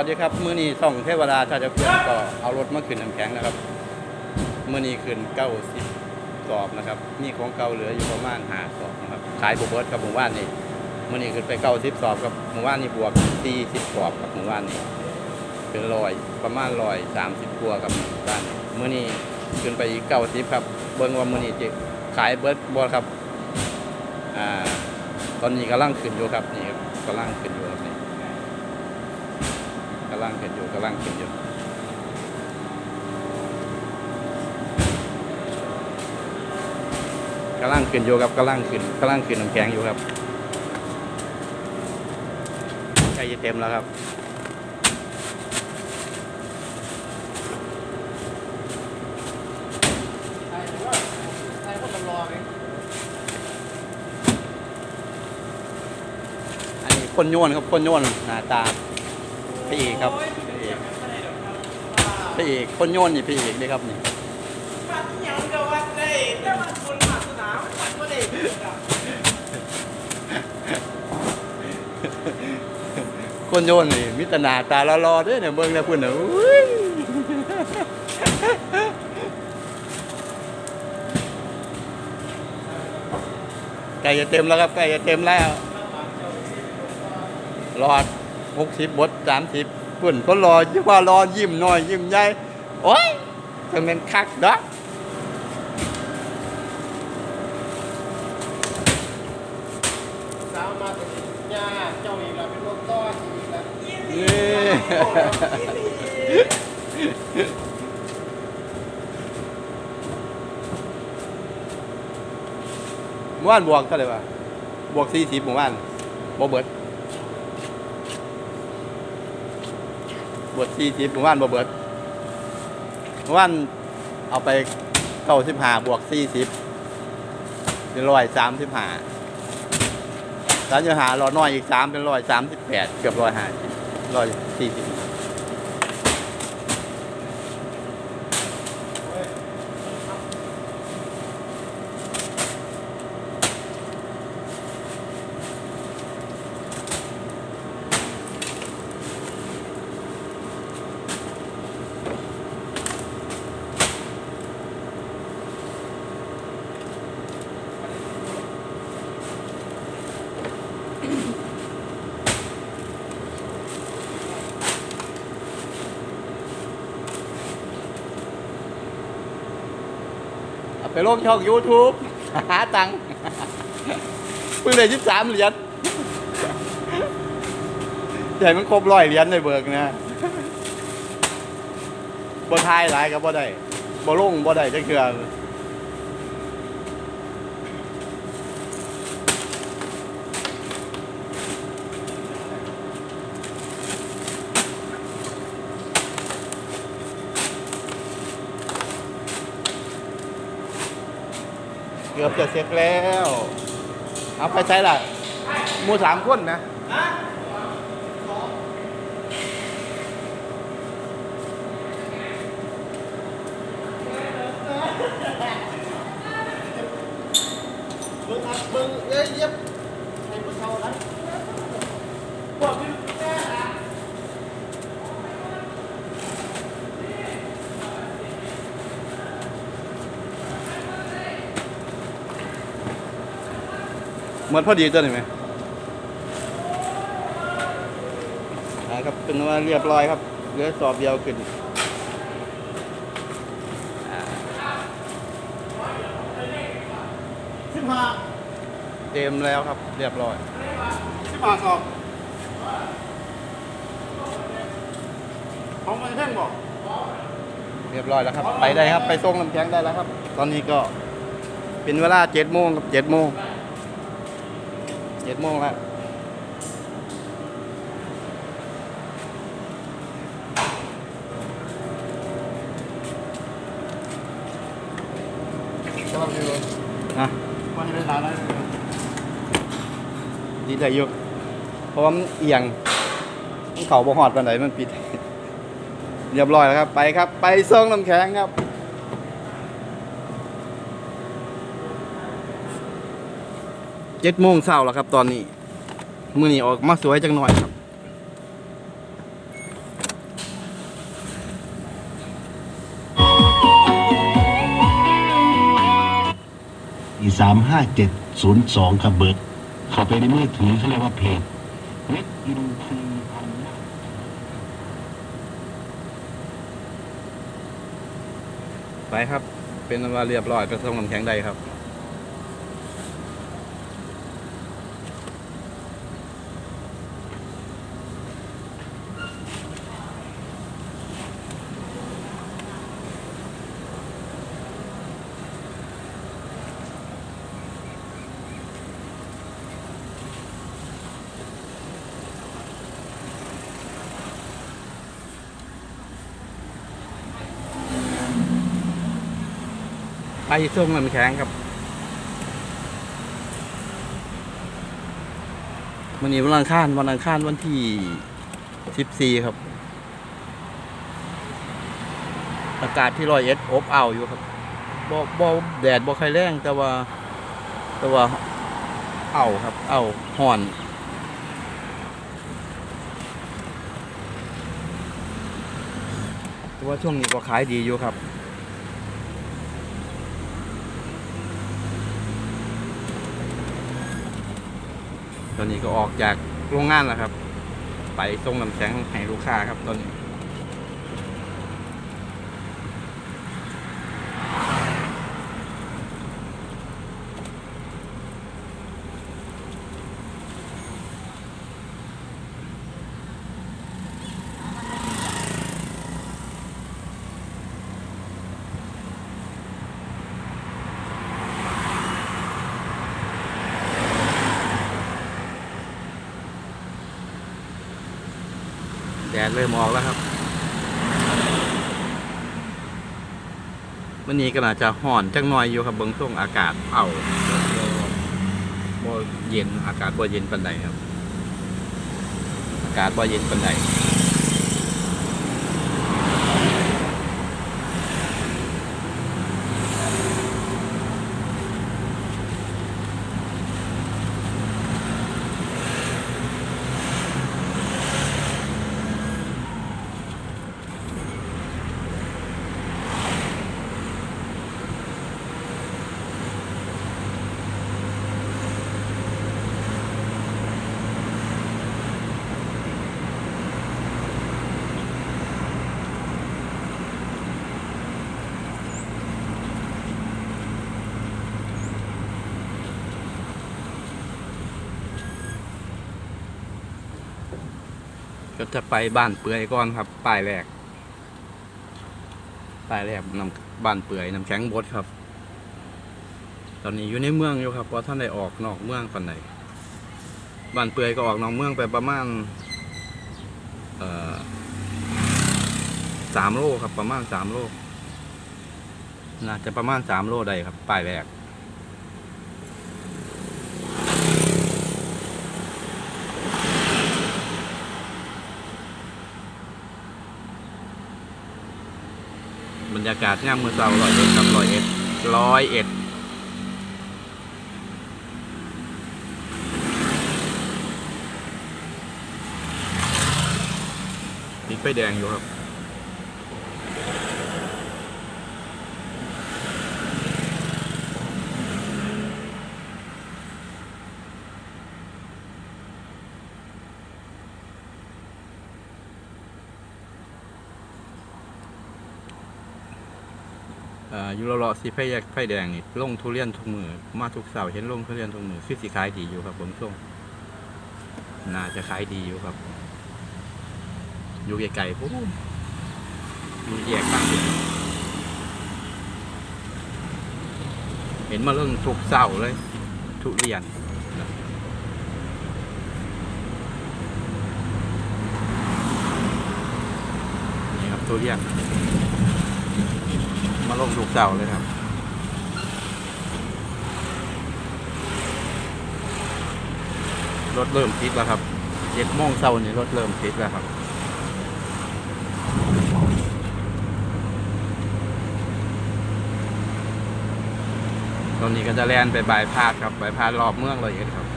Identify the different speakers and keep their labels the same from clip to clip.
Speaker 1: วัสดีครับ มื้อนี้ส่องเทวดาถ้าจะเพื่อนก็เอารถมาขึ้นน้ำแข็งนะครับ มื้อนี้ขึ้นเก้าสิบสอบนะครับ มีของเก่าเหลืออยู่ประมาณหาสอบนะครับ ขายบเบิร์ดครับหมู่บ้านนี่มื้อนี้ขึ้นไปเก้าสิบสอบครับหมู่บ้านนี่บวกสี่สิบสอบครับหมู่บ้านนี่เป็นร้อยประมาณร้อยสามสิบกว่าครับหมู่บ้านมื้อนี้ขึ้นไปอีกเก้าสิบครับ เบิ่งว่ามื้อนี้จะขายเบิร์ดบอลครับ อ่า ตอนนี้กำลังขึ้นอยู่ครับนี่ครับกำลังขึ้นอยู่ำลังเห็นอยู่กำลังเห็นอยู่กำลังขึ้นอยู่ครับกำลังขึ้นกำลังขึ้นน้ำแข็งอยู่ครับใกล้จะเต็มแล้วครับ
Speaker 2: ใช่แต่ว่าใช่คนรอไง
Speaker 1: อันนี้คนโยนครับคนโยนหน้าตา พระเอกครับพระเอกพระเอกคนโยนนี่พระเอกเลยครับนี่
Speaker 2: ปัดเหนียวกับวัดได้แต่มันบนหาสนามปัดก็ได้
Speaker 1: คนโยนนี่มิตรนาตาละรอด้วยเนี่ยเบิ่งแล้วพุ่นน่ะอุ้ยใกล้จะเต็มแล้วครับใกล้จะเต็มแล้วรอด หกสิบบทสามสิบพุ่นก็รอยิ่งว่ารอยิ้มหน่อยยิ้มใหญ่โอ้ยจะเป็นคักเด้อ
Speaker 2: สาวมาแต่ยาเจ้าอีกแล้วเป็นรถต้อนอีกแล้ว
Speaker 1: นี่เมื่อวานบวกเท่าไหร่วะบวกสี่สิบเมื่อวานบวกเบิด บวกสี่สิบเมื่อวานบวกเบิดเมื่อวานเอาไปเก้าสิบห้าบวกสี่สิบเป็นร้อยสามสิบห้าสามสิบห้ารอน้อยอีกสามเป็นร้อยสามสิบแปดเกือบร้อยห้าร้อยสี่สิบ ลงช่อง YouTube หาตังค์เพิ่งได้ยี่สามเหรียญใหญ่มันครบร้อยเหรียญในเบิกนะบ่ทายหลายก็บ่ได้บ่ลงบ่ได้จะเคือ กือบจะเสร็จแล้ว เอาไปใช้ละมูสามคนนะ
Speaker 2: มึงอัดมึงเอ้ยเย็บให้ผู้เฒ่านั้นพวกนี้แก่ละ
Speaker 1: เหมือนพอดีตัวนี้ไหมนะครับเป็นว่าเรียบร้อยครับเหลือสอบเดียวขึ้นอ่า
Speaker 2: สิบห้า
Speaker 1: เต็มแล้วครับ เรียบร้อย
Speaker 2: สิบห้าสองของมันแท่งบอก
Speaker 1: เรียบร้อยแล้วครับ ไปได้ครับ ไปส่งลำแข็งได้แล้วครับ ตอนนี้ก็เป็นเวลาเจ็ดโมงครับเจ็ดโมงเจ็ดโมงแล้ว
Speaker 2: กำลังอยู่
Speaker 1: นะ
Speaker 2: มันจะเป็นร้านอะไร
Speaker 1: ดีใจอยู่เพราะว่ามันเอียงมันเขาบ่หอดปันไหนมันปิด เรียบร้อยแล้วครับ ไปครับ ไปส่งลำแข็งครับ เจ็ดโมงเช้าแล้วครับตอนนี้ มือนี้ออกมาสวยจังหน่อยครับ
Speaker 3: อีสามห้าเจ็ดศูนย์สองครับเบิร์ดเข้าไปในมือถือเขาเรียกว่าเพจเว็ไป
Speaker 1: ครับ เป็นว่าเรียบร้อยกระทรวงน้ำแข็งใดครับ ไปส่งน้ำแข็งครับวันนี้วันอังคารวันอังคารวันที่สิบสี่ครับ อากาศที่ร้อยเอ็ดอบอ้าวอยู่ครับบ่บ่แดดบ่ใครแรงแต่ว่าแต่ว่าอ้าวครับอ้าวห่อนแต่ว่าช่วงนี้ก็ขายดีอยู่ครับ ตอนนี้ก็ออกจากโรงงานแล้วครับ ไปส่งน้ำแข็งให้ลูกค้าครับตอนนี้ ดดเริ่มออกแล้วครับวันนี้ก็น่าจะห่อนจังหน่อยอยู่ครับเบื้องต้นอากาศเอาบ่เย็นอากาศบ่เย็นปันใดครับ อากาศบ่เย็นปันใด ก็จะไปบ้านเปื่อยก่อนครับป้ายแรกป้ายแรกนำบ้านเปื่อยน้ำแข็งบดครับ ตอนนี้อยู่ในเมืองอยู่ครับเพราะท่านได้ออกนอกเมืองปันใดบ้านเปื่อยก็ออกนอกเมืองไปประมาณสามโลครับประมาณสามโลน่าจะประมาณสามโลได้ครับป้ายแรก บรร ยากาศย่ามมือเสาร้อยเอ็ดครับร้อยเอ็ดร้อยเอ็ดติดไฟแดงอยู่ครับ อยู่รอๆสีไฟแยกไฟแดงนี่ลงทุเรียนทุกมือมาทุกเสาร์เห็นลงทุเรียนทุกมือคือสีขายดีอยู่ครับผมช่วงน่าจะขายดีอยู่ครับ อยู่ไกลๆปุ๊บมีแยกตั้งอยู่เห็นมาเรื่องทุกเสาร์เลย ทุเรียนนี่ครับทุเรียน มาลงทุกเสาเลยครับรถเริ่มติดแล้วครับเจ็ดโมงเช้านี่รถเริ่มติดแล้วครับตอนนี้ก็จะแล่นไปบายพาดครับบายพาดรอบเมืองเลยครับ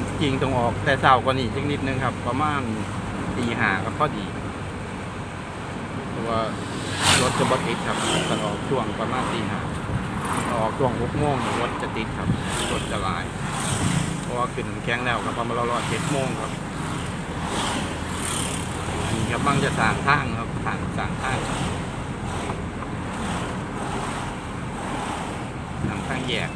Speaker 1: น จริงต้องออกแต่เช้ากว่านี้จักนิดนึงครับ ประมาณตีห้าก็พอดีเพราะว่ารถจะบติดครับต้องออกช่วงประมาณตีห้าออกช่วงหกโมงนี่รถจะติดครับรถจะหลายเพราะว่าขึ้นแข็งแล้วครับประมาณรอเจ็ดโมงครับอันนี้ครับบังจะสางทางครับทางสร้างทางทำทางแยก